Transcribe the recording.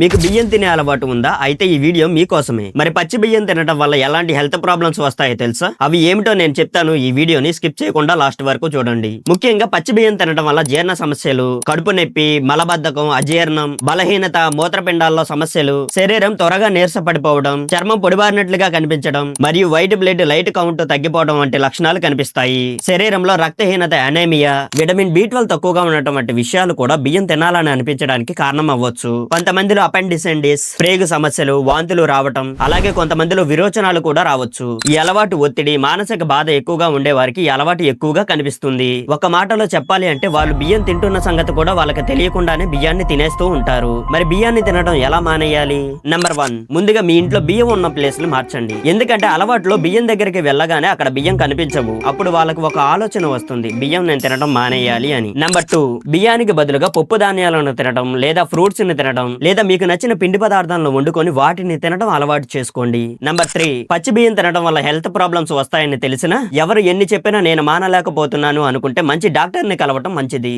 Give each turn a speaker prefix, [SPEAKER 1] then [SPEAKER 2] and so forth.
[SPEAKER 1] మీకు బియ్యం తినే అలవాటు ఉందా? అయితే ఈ వీడియో మీకోసమే. మరి పచ్చి బియ్యం తినడం వల్ల ఎలాంటి హెల్త్ ప్రాబ్లమ్స్ వస్తాయో తెలుసా? అవి ఏమిటో నేను చెప్తాను. ఈ వీడియోని స్కిప్ చేయకుండా లాస్ట్ వరకు చూడండి. ముఖ్యంగా పచ్చి బియ్యం తినడం వల్ల జీర్ణ సమస్యలు కడుపు నొప్పి మలబద్ధకం అజీర్ణం బలహీనత మూత్రపిండాల్లో సమస్యలు శరీరం త్వరగా నీరసపడిపోవడం చర్మం పొడిబారినట్లుగా కనిపించడం మరియు వైట్ బ్లడ్ లైట్ కౌంట్ తగ్గిపోవడం వంటి లక్షణాలు కనిపిస్తాయి. శరీరంలో రక్తహీనత అనేమియా విటమిన్ బి ట్వెల్వ్ తక్కువగా ఉండటం వంటి విషయాలు కూడా బియ్యం తినాలని అనిపించడానికి కారణం అవ్వచ్చు కొంతమందిలో అపెండిసెండిస్ ప్రేగు సమస్యలు వాంతులు రావటం అలాగే కొంతమందిలో విరోచనాలు కూడా రావచ్చు. ఈ అలవాటు ఒత్తిడి మానసిక బాధ ఎక్కువగా ఉండే వారికి ఈ అలవాటు ఎక్కువగా కనిపిస్తుంది. ఒక మాటలో చెప్పాలి అంటే వాళ్ళు బియ్యం తింటున్న సంగతి కూడా వాళ్ళకి తెలియకుండానే బియ్యాన్ని తినేస్తూ ఉంటారు. మరి బియ్యాన్ని తినడం ఎలా మానేయాలి? నెంబర్ వన్ ముందుగా మీ ఇంట్లో బియ్యం ఉన్న ప్లేస్ని మార్చండి. ఎందుకంటే అలవాటులో బియ్యం దగ్గరికి వెళ్ళగానే అక్కడ బియ్యం కనిపించవు. అప్పుడు వాళ్ళకి ఒక ఆలోచన వస్తుంది. బియ్యం నేను తినడం మానేయాలి అని. నెంబర్ టూ బియ్యానికి బదులుగా పప్పు ధాన్యాలను తినడం లేదా ఫ్రూట్స్ని తినడం లేదా మీకు నచ్చిన పిండి పదార్థాలను వండుకొని వాటిని తినడం అలవాటు చేసుకోండి. నంబర్ త్రీ పచ్చి బియ్యం తినడం వల్ల హెల్త్ ప్రాబ్లమ్స్ వస్తాయని తెలిసినా ఎవరు ఎన్ని చెప్పినా నేను మానలేకపోతున్నాను అనుకుంటే మంచి డాక్టర్ని కలవటం మంచిది.